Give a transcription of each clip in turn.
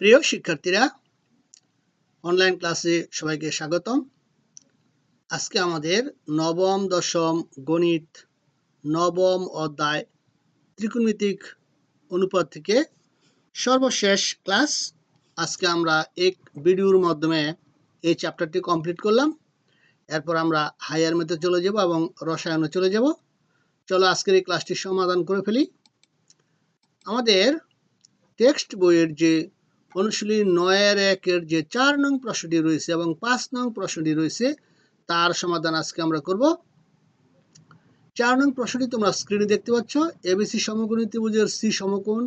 প্রিয় শিক্ষার্থীরা অনলাইন ক্লাসে সবাইকে স্বাগতম। আজকে আমাদের নবম, দশম গণিত, নবম অধ্যায় ত্রিকোণমিতিক অনুপাত থেকে সর্বশেষ ক্লাস আজকে আমরা এক ভিডিওর মাধ্যমে এই চ্যাপ্টারটি কমপ্লিট করলাম। এরপর আমরা হায়ার মেতে চলে যাব এবং রসায়নে চলে যাব। চলো আজকের এই ক্লাসটি সমাধান করে ফেলি। আমাদের টেক্সট বইয়ের যে অনুশীলনী নয়ের একের যে চার নং প্রশ্নটি রয়েছে এবং পাঁচ নং প্রশ্নটি রয়েছে, তার সমাধান আজকে আমরা করব। চার নং প্রশ্নটি তোমরা স্ক্রিনে দেখতে পাচ্ছ। এবিসি সমকোণী ত্রিভুজের সি সমকোণ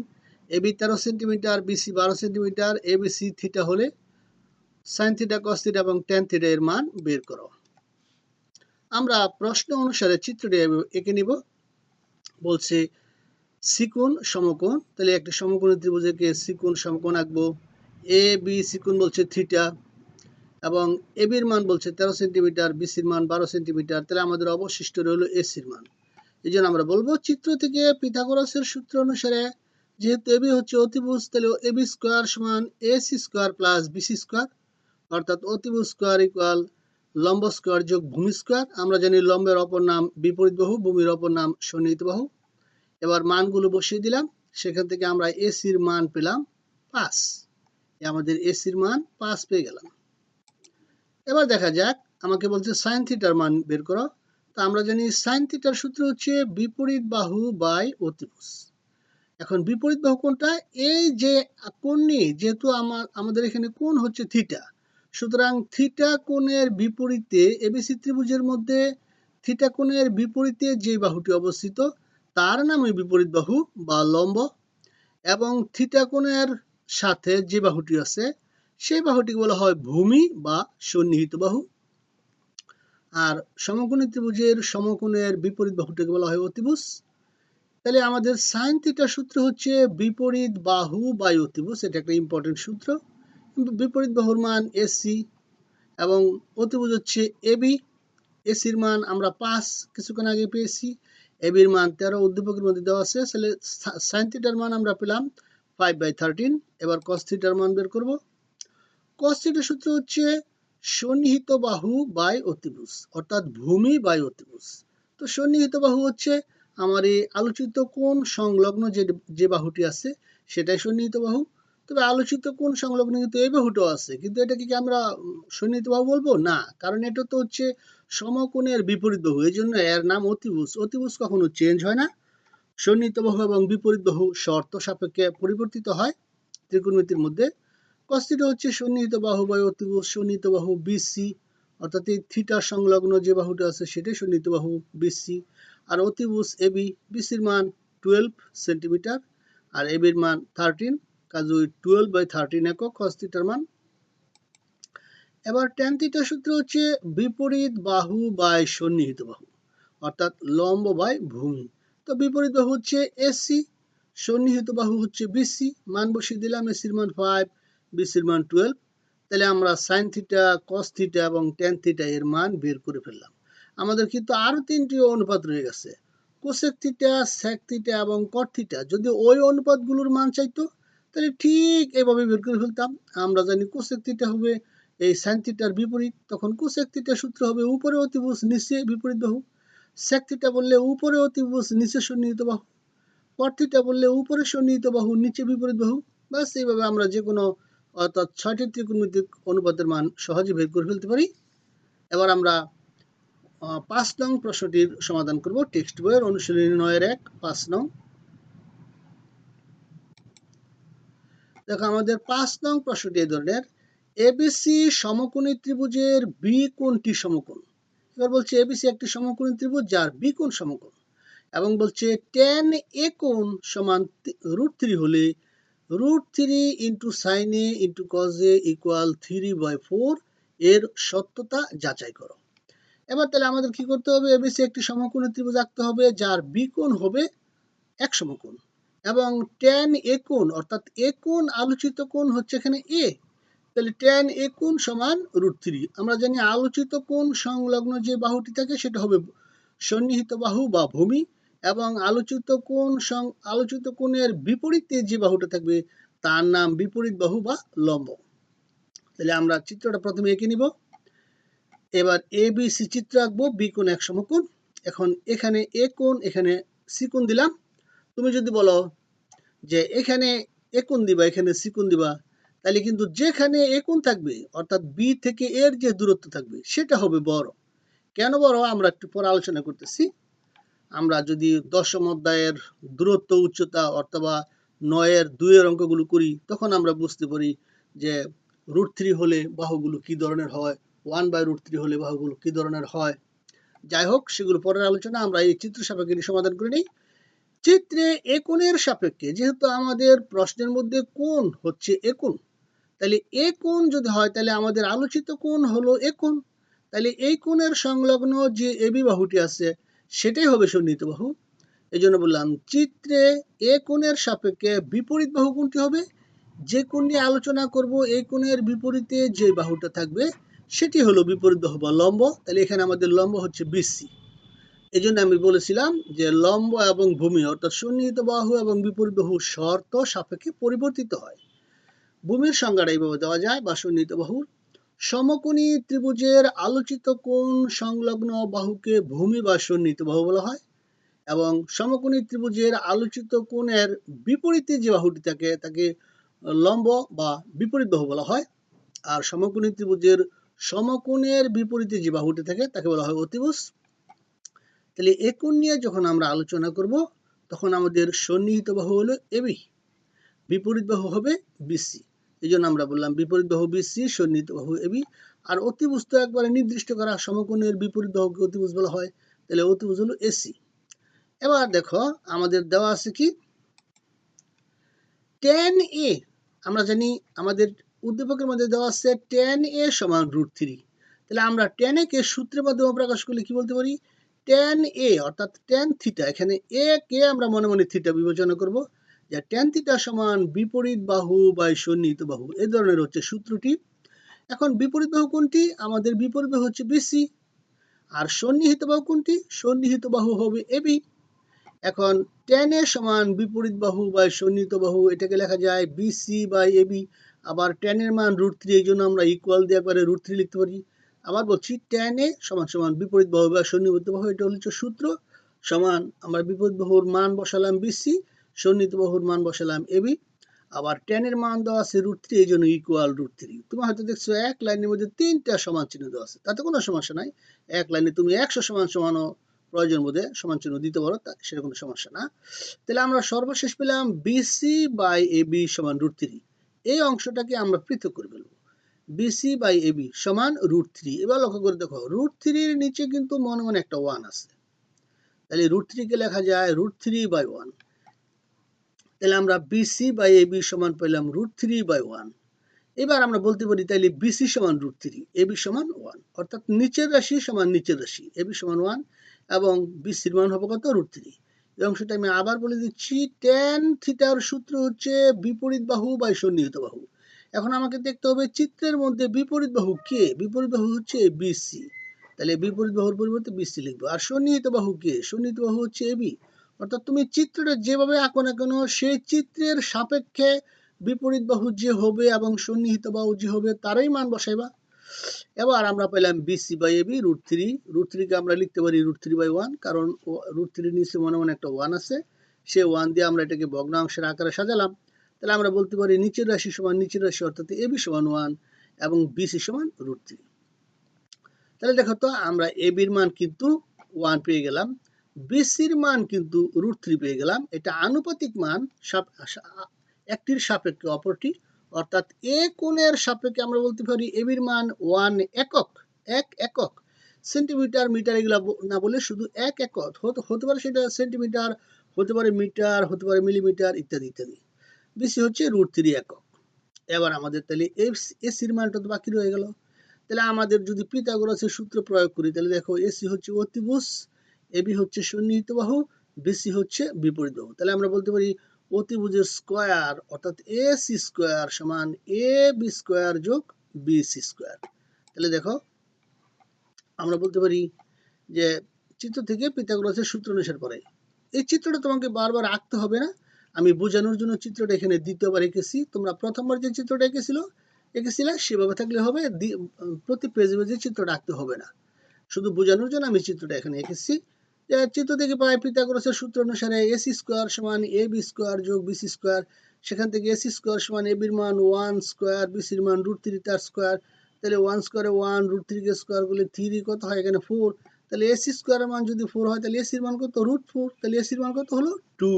এবি তেরো সেন্টিমিটার বিসি বারো centimetre A B C theta হলে সাইন থিটা কস থিটা এবং টেন থিটা এর মান বের করো। আমরা প্রশ্ন অনুসারে চিত্রটি এঁকে নিব। বলছে সিকুন সমকোণ। তাহলে একটা সমকোণী ত্রিভুজকে সিকুন সমকোণ আঁকবো। এ, বি সিকুন বলছে থিটা এবং এ এবির মান বলছে তেরো সেন্টিমিটার বিসির মান বারো সেন্টিমিটার। তাহলে আমাদের অবশিষ্ট রইল এসির মান। এই জন্য আমরা বলব চিত্র থেকে পিথাগোরাসের সূত্র অনুসারে যেহেতু এবি হচ্ছে অতিভুজ, তাহলে এবি স্কোয়ার সমান AC square plus BC square. অর্থাৎ অতিভুজ স্কোয়ার ইকুয়াল লম্ব স্কোয়ার যোগ ভূমি স্কোয়ার। আমরা জানি লম্বের অপর নাম বিপরীত বাহু, ভূমির অপর নাম সন্নিহিত বাহু। এবার মানগুলো বসিয়ে দিলাম। সেখান থেকে আমরা এসির মান পেলাম পাঁচ। আমাদের এসির মান পাঁচ পেয়ে গেলাম। এবার দেখা যাক, আমাকে বলছে সাইন থিটার মান বের করো। তা আমরা জানি সাইন থিটার সূত্র হচ্ছে বিপরীত বাহু বাই অতিভুজ। এখন বিপরীত বাহু কোনটা? এই যে কোণ যেহেতু আমার আমাদের এখানে কোণ হচ্ছে থিটা সুতরাং থিটা কোণের বিপরীতে এবিসি ত্রিভুজের মধ্যে থিটা কোণের বিপরীতে যে বাহুটি অবস্থিত তার নামে বিপরীত বাহু বা লম্ব এবং থিটা কোণের সাথে যে বাহুটি আছে, সেই বাহুটিকে বলা হয় ভূমি বা সন্নিহিত বাহু। আর সমকোণী ত্রিভুজের সমকোণের বিপরীত বাহুটিকে বলা হয় অতিভুজ। তাহলে আমাদের সাইন থিটার সূত্র হচ্ছে বিপরীত বাহু বাই অতিভুজ, এটা একটা ইম্পর্টেন্ট সূত্র। বিপরীত বাহুর মান এসি এবং অতিভুজ হচ্ছে এবি এসির মান আমরা পাঁচ কিছুক্ষণ আগে পেয়েছি। এবির মান তেরো, উদ্দীপকের মধ্যে দেওয়া আছে, তাহলে সাইন থিটার মান আমরা পেলাম ফাইভ বাই থার্টিন এবার কস থিটার মান বের করব। কস থিটার সূত্র হচ্ছে সন্নিহিত বাহু বাই অতিভুজ, অর্থাৎ ভূমি বাই অতিভুজ। তো সন্নিহিত বাহু হচ্ছে আমার এই আলোচিত কোন সংলগ্ন যে যে বাহুটি আছে, সেটাই সন্নিহিত বাহু। তবে আলোচিত কোন সংলগ্ন কিন্তু এই বাহুটাও আছে। কিন্তু এটা কি আমরা সন্নিহিত বাহু বলব? না। কারণ এটা তো হচ্ছে সমকোণের বিপরীত বাহু। এই জন্য এর নাম অতিভুজ। অতিভুজ কখনো চেঞ্জ হয় না। সন্নিহিত বাহু এবং বিপরীত বাহু শর্ত সাপেক্ষে পরিবর্তিত হয়। ত্রিকোণমিতির মধ্যে। কস্তিটা হচ্ছে সন্নিহিত বাহু বা অতিভুজ। সন্নিহিত বাহু বিসি অর্থাৎ এই থিটা সংলগ্ন যে বাহুটা আছে সেটাই সন্নিহিত বাহু বিসি আর অতিভুজ এবি বিসির মান টুয়েলভ সেন্টিমিটার আর এবির মান থার্টিন কাজু টুয়েলভ বাই থার্টিন একক কস্তিটার মান। এবার ট্যান থিটা সূত্র হচ্ছে বিপরীত বাহু বাই সন্নিহিত বাহু, অর্থাৎ লম্ব বাই ভূমি। তো বিপরীত বাহু হচ্ছে এসি সন্নিহিত বাহু হচ্ছে বিসি মান বসিয়ে দিলাম এসির মান ফাইভ বিসির মান টুয়েলভ তাহলে আমরা সাইন থিটা কস থিটা এবং ট্যান থিটা এর মান বের করে ফেললাম। আমাদের কিন্তু আরও তিনটি অনুপাত রয়ে গেছে। কোসেক থিটা স্যাক থিটা এবং কট থিটা যদি ওই অনুপাতগুলোর মান চাইতো তাহলে ঠিক এভাবে বের করে ফেলতাম। আমরা জানি কোসেক থিটা হবে, এই সাইন থিটার বিপরীত, তখন কোসেক থিটার সূত্র হবে উপরে অতিভুজ নিচে বিপরীত বাহু। সেক থিটা বললে উপরে অতিভুজ, নিচে সন্নিহিত বাহু। কট থিটা বললে উপরে সন্নিহিত বাহু, নিচে বিপরীত বাহু। বাস এইভাবে আমরা যে কোনো অর্থাৎ ছয়টি ত্রিকোণমিতিক অনুপাতের মান সহজে বের করে ফেলতে পারি। এবার আমরা পাঁচ নং প্রশ্নটির সমাধান করব। টেক্সট বইয়ের অনুশীলনী নয়ের এক, পাঁচ নং। দেখো আমাদের পাঁচ নং প্রশ্নটি এই ধরনের। এবিসি সমকোণী ত্রিভুজের বি কোণটি সমকোণ। এবার বলছে এবিসি একটি সমকোণী ত্রিভুজ, যার বি কোণ সমকোণ। এবং বলছে টেন এ কোণ সমান রুট থ্রি হলে root three into sine A into cos A equal three by four এর সত্যতা যাচাই করো। এবার তাহলে আমাদের কি করতে হবে? এবিসি একটি সমকোণী ত্রিভুজ আঁকতে হবে, যার বি কোণ হবে এক সমকোণ। এবং টেন এ কোণ, অর্থাৎ এ কোণ আলোচিত কোণ হচ্ছে এখানে এ তাহলে টেন এ কোণ সমান রুট থ্রি আমরা জানি আলোচিত কোণ সংলগ্ন যে বাহুটি থাকে সেটা হবে সন্নিহিত বাহু বা ভূমি, এবং আলোচিত কোণ আলোচিত কোণের বিপরীতে যে বাহুটা থাকবে, তার নাম বিপরীত বাহু বা লম্ব। তাহলে আমরা চিত্রটা প্রথমে এঁকে নিব। এবার এ বি সি চিত্র আঁকবো বি কোণ এক সমকোণ। এখন এখানে এ কোণ, এখানে সি কোণ দিলাম। তুমি যদি বলো যে এখানে এ কোণ দিবা, এখানে সি কোণ দিবা, তাহলে কিন্তু যেখানে এ কোণ থাকবে, অর্থাৎ বি থেকে এর যে দূরত্ব থাকবে, সেটা হবে বড়। কেন বড়? আমরা একটু পরে আলোচনা করতেছি। আমরা যদি দশম অধ্যায়ের দূরত্ব, উচ্চতা, অথবা নয়ের, দুইয়ের অঙ্কগুলো করি, তখন আমরা বুঝতে পারি যে রুট থ্রি হলে বাহুগুলো কি ধরনের হয়, ওয়ান বাই রুট থ্রি হলে বাহুগুলো কি ধরনের হয়। যাই হোক, সেগুলো পরের আলোচনা আমরা এই চিত্র সাপেক্ষে সমাধান করে নিই। চিত্রে একনের সাপেক্ষে, যেহেতু আমাদের প্রশ্নের মধ্যে কোন হচ্ছে একন, তাহলে এ কোণ যদি হয়, তাহলে আমাদের আলোচিত কোণ হলো এ কোণ তাহলে এই কোণের সংলগ্ন যে এবি বাহুটি আছে, সেটাই হবে সন্নিহিত বাহু। এই জন্য বললাম, চিত্রে এ কোণের সাপেক্ষে বিপরীত বাহু কোনটি হবে? যে কোণ নিয়ে আলোচনা করব, এই কোণের বিপরীতে যে বাহুটা থাকবে, সেটি হলো বিপরীত বাহু বা লম্ব। তাহলে এখানে আমাদের লম্ব হচ্ছে বিসি। এই জন্য আমি বলেছিলাম যে লম্ব এবং ভূমি অর্থাৎ সন্নিহিত বাহু এবং বিপরীত বাহু শর্ত সাপেক্ষে পরিবর্তিত হয়। ভূমির সংজ্ঞাটা এইভাবে দেওয়া যায় বা সন্নিহিত বাহুর সমকোণী ত্রিভুজের আলোচিত কোণ সংলগ্ন বাহুকে ভূমি বা সন্নিহিত বাহু বলা হয় এবং সমকোণী ত্রিভুজের আলোচিত কোণের বিপরীতে যে বাহুটি থাকে তাকে লম্ব বা বিপরীত বাহু বলা হয়। আর সমকোণী ত্রিভুজের সমকোণের বিপরীতে যে বাহুটি থাকে তাকে বলা হয় অতিভুজ। তাহলে এ নিয়ে যখন আমরা আলোচনা করব, তখন আমাদের সন্নিহিত বাহু হলো এবি বিপরীত বাহু হবে বিসি এই জন্য আমরা বললাম বিপরীত বাহু বিসি সন্নিহিত বাহু এবি আর অতিভুজ তো একবারে নির্দিষ্ট করা সমকোণের বিপরীত বাহুকে অতিভুজ বলা হয়, তাহলে অতিভুজ হলো এসি এবার দেখো, আমাদের দেওয়া আছে কি? টেন এ আমরা জানি আমাদের উদ্দীপকের মধ্যে দেওয়া আছে টেন এ সমান রুট থ্রি তাহলে আমরা টেন এ কে সূত্রের মাধ্যমে প্রকাশ করলে কি বলতে পারি? টেন এ অর্থাৎ টেন থিটা এখানে এ কে আমরা মনে মনে থিটা বিবেচনা করব, যে টেন থিটা সমান বিপরীত বাহু বা সন্নিহিত বাহু এই ধরনের হচ্ছে সূত্রটি। এখন বিপরীত বাহু কোনটি? আমাদের বিপরীত বাহু হচ্ছে বিসি আর সন্নিহিত বাহু কোনটি? সন্নিহিত বাহু হবে এবি এখন টেন এ সমান বিপরীত বাহু বা সন্নিহিত বাহু, এটাকে লেখা যায় বিসি বাই এবি আবার টেনের মান রুট থ্রি এই জন্য আমরা ইকুয়াল দিয়ে একবারে রুট থ্রি লিখতে পারি। আবার বলছি টেন সমান সমান বিপরীত বাহু বা সন্নিহিত বাহু, এটা হচ্ছে সূত্র, সমান আমরা বিপরীত বাহুর মান বসালাম বিসি সন্নিহিত বাহুর মান বসালাম এবি আবার টেনের মান দেওয়া আছে রুট থ্রি এই জন্য ইকুয়াল রুট থ্রি তুমি হয়তো দেখছ এক লাইনের মধ্যে তিনটা সমান চিহ্ন দেওয়া আছে, তাতে কোনো সমস্যা নাই। এক লাইনে তুমি একশো সমান সমানও প্রয়োজন বোধে সমান চিহ্ন দিতে পারো সেটা কোনো সমস্যা না। তাহলে আমরা সর্বশেষ পেলাম বিসি বাই এ বি সমান রুট থ্রি এই অংশটাকে আমরা পৃথক করে ফেলব। বিসি বাই এ বি সমান রুট থ্রি এবার লক্ষ্য করে দেখো রুট থ্রির নিচে কিন্তু মনে মনে একটা ওয়ান আছে। তাহলে রুট থ্রিকে লেখা যায় রুট থ্রি বাই ওয়ান তাহলে আমরা বিসি বাই এ বি সমান পেলাম রুট থ্রি বাই ওয়ান এবার আমরা বলতে পারি, তাহলে বিসি সমান রুট থ্রি এ বি সমান ওয়ান অর্থাৎ নিচের রাশি সমান নিচের রাশি এ বি সমান ওয়ান এবং বিসির মান হবে কত? রুট থ্রি এই অংশটা আমি আবার বলে দিচ্ছি টেন থিটার সূত্র হচ্ছে বিপরীত বাহু বা সন্নিহিত বাহু। এখন আমাকে দেখতে হবে চিত্রের মধ্যে বিপরীত বাহু কে? বিপরীত বাহু হচ্ছে বিসি তাহলে বিপরীত বাহুর পরিবর্তে বিসি লিখব। আর সন্নিহিত বাহু কে? সন্নিহিত বাহু হচ্ছে এবি অর্থাৎ তুমি চিত্রটা যেভাবে আঁকো না কেন, সেই চিত্রের সাপেক্ষে বিপরীত বাহু যে হবে এবং সন্নিহিত বাহু যে হবে, তারই মান বসাইবা। এবার আমরা পেলাম BC by AB root three root থ্রিকে আমরা লিখতে পারি রুট থ্রি বাই ওয়ান কারণ রুট থ্রির নিচে মনে মনে একটা ওয়ান আছে। সে ওয়ান দিয়ে আমরা এটাকে ভগ্নাংশের আকারে সাজালাম। তাহলে আমরা বলতে পারি নিচের রাশি সমান নিচের রাশি অর্থাৎ এবি সমান ওয়ান এবং বিসি সমান রুট থ্রি। তাহলে দেখো তো, আমরা এবির মান কিন্তু ওয়ান পেয়ে গেলাম বিসির মান কিন্তু রুট থ্রি পেয়ে গেলাম, এটা আনুপাতিক মান একটির সাপেক্ষে অপরটি, অর্থাৎ এ কোণের সাপেক্ষে আমরা বলতে পারি এবির মান ওয়ান একক, এক একক। সেন্টিমিটার, মিটার এগুলো না বলে শুধু এক একক হতে পারে সেটা সেন্টিমিটার, হতে পারে মিটার, হতে পারে মিলিমিটার ইত্যাদি ইত্যাদি। বেশি হচ্ছে রুট থ্রি একক। এবার আমাদের তাহলে এসির মানটা তো বাকি রয়ে গেল। তাহলে আমাদের যদি পিতাগোরাসের সূত্র প্রয়োগ করি, তাহলে দেখো এসি হচ্ছে অতিভুজ এবি হচ্ছে সন্নিহিত বাহু বিসি হচ্ছে বিপরীত বাহু। তাহলে আমরা বলতে পারি অতিভুজের স্কোয়ার অর্থাৎ এ সি স্কোয়ার সমান এ বি স্কোয়ার যোগ বি সি স্কোয়ার তাহলে দেখো, আমরা বলতে পারি যে চিত্র থেকে পিতাগোরাসের সূত্র অনুসার পরে এই চিত্রটা তোমাকে বারবার আঁকতে হবে না? আমি বোঝানোর জন্য চিত্রটা এখানে দ্বিতীয়বার এঁকেছি। তোমরা প্রথমবার যে চিত্রটা এঁকেছিল, এঁকেছিলে, সেভাবে থাকলে হবে প্রতি পেজে পেজে চিত্রটা আঁকতে হবে না। শুধু বোঝানোর জন্য আমি চিত্রটা এখানে এঁকেছি। চিত্র থেকে পাই পিথাগোরাসের সূত্র অনুসারে এসি স্কোয়ার সমান এ বি স্কোয়ার যোগ বিসি স্কোয়ার সেখান থেকে এসি স্কোয়ার সমান এ বির মান ওয়ান স্কোয়ার বিসির মান রুট থ্রি তার স্কোয়ার তাহলে ওয়ান স্কোয়ারে ওয়ান রুট থ্রিকে স্কোয়ার করলে থ্রি কত হয়? এখানে ফোর তাহলে এসি স্কোয়ারের মান যদি ফোর হয়, তাহলে এসির মান কত? রুট ফোর তাহলে এসির মান কত হলো? টু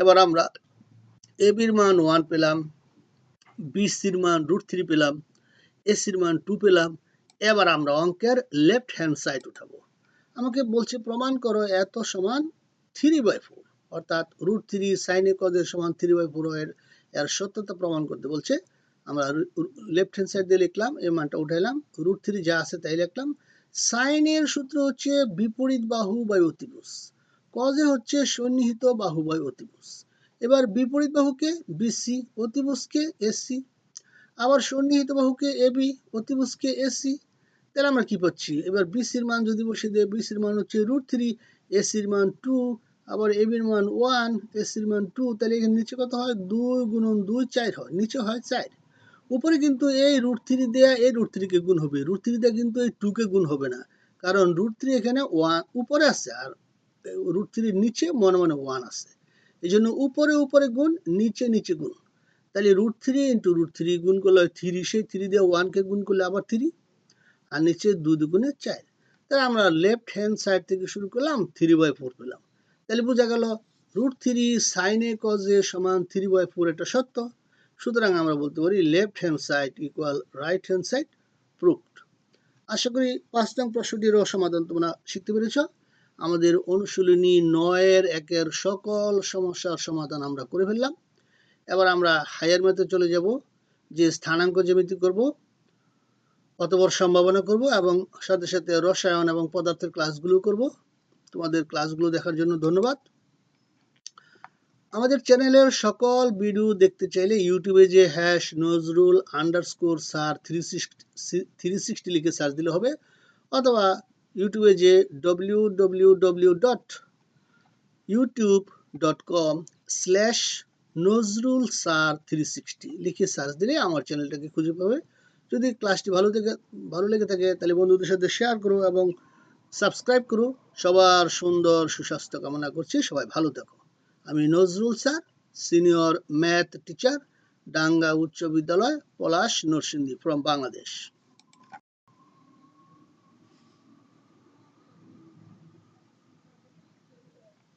এবার আমরা এ বির মান ওয়ান পেলাম বিসির মান রুট থ্রি পেলাম এসির মান টু পেলাম, এবার আমরা অঙ্কের লেফট হ্যান্ড সাইড উঠাবো। আমাকে বলছে, প্রমাণ করো, এত সমান থ্রি বাই ফোর অর্থাৎ রুট থ্রি সাইনে কজের সমান থ্রি বাই ফোর এর এর সত্যতা প্রমাণ করতে বলছে। আমরা লেফট হ্যান্ড সাইড দিয়ে লিখলাম এই মানটা উঠাইলাম রুট থ্রি যা আছে তাই লিখলাম। সাইনের সূত্র হচ্ছে বিপরীত বাহু বাই অতিভুজ। কজে হচ্ছে সন্নিহিত বাহুবয় অতিভুজ। এবার বিপরীত বাহুকে বিসি অতিভুজকে এসি আবার সন্নিহিত বাহুকে এবি অতিভুজকে এসি তাহলে আমরা কি পাচ্ছি? এবার বিসির মান যদি বসে দেয় বিসির মান হচ্ছে রুট থ্রি এসির মান টু আবার এবির মান ওয়ান এসির মান টু তাহলে এখানে নিচে কত হয়? দুই গুণন দুই চার হয়, নিচে হয় চার। উপরে কিন্তু এই রুট থ্রি দেয়া, এই রুট থ্রিকে গুণ হবে। রুট থ্রি দেয়া কিন্তু এই টুকে গুণ হবে না। কারণ রুট থ্রি এখানে ওয়ান উপরে আছে, আর রুট থ্রির নিচে মনে মনে ওয়ান আছে এই জন্য উপরে উপরে গুণ, নিচে নিচে গুণ। তাহলে root three into root three গুণ করলে থ্রি সেই থ্রি দিয়ে ওয়ানকে গুণ করলে আবার থ্রি আর নিচে দুই দুগুণে চার। তাহলে আমরা লেফট হ্যান্ড সাইড থেকে শুরু করলাম থ্রি বাই ফোর পেলাম তাহলে বোঝা গেল রুট থ্রি সাইনে কজে সমান থ্রি বাই ফোর এটা সত্য। সুতরাং আমরা বলতে পারি left hand side equal right hand side proved আশা করি পাঁচ নং প্রশ্নটিরও সমাধান তোমরা শিখতে পেরেছ। আমাদের অনুশীলনী নয়ের একের সকল সমস্যার সমাধান আমরা করে ফেললাম। এবার আমরা হায়ার ম্যাথে চলে যাব, যে স্থানাঙ্ক জ্যামিতি করব অতবর সম্ভাবনা করব এবং সাথে সাথে রসায়ন এবং পদার্থের ক্লাসগুলো করব। তোমাদের ক্লাসগুলো দেখার জন্য ধন্যবাদ। আমাদের চ্যানেলের সকল ভিডিও দেখতে চাইলে ইউটিউবে যে hash Nazrul underscore sixty three sixty লিখে সার্চ দিলে হবে, অথবা ইউটিউবে যে W W W dot YouTube dot com slash Nazrul sir three sixty লিখে সার্চ দিলে আমার চ্যানেলটাকে খুঁজে পাবে। যদি ক্লাসটি ভালো থেকে, ভালো লেগে থাকে, তাহলে বন্ধুদের সাথে শেয়ার করো এবং সাবস্ক্রাইব করো। সবার সুন্দর সুস্বাস্থ্য কামনা করছি। সবাই ভালো থাকো। আমি Nazrul sir senior math teacher Danga উচ্চ বিদ্যালয়, পলাশ নরসিংদী ফ্রম বাংলাদেশ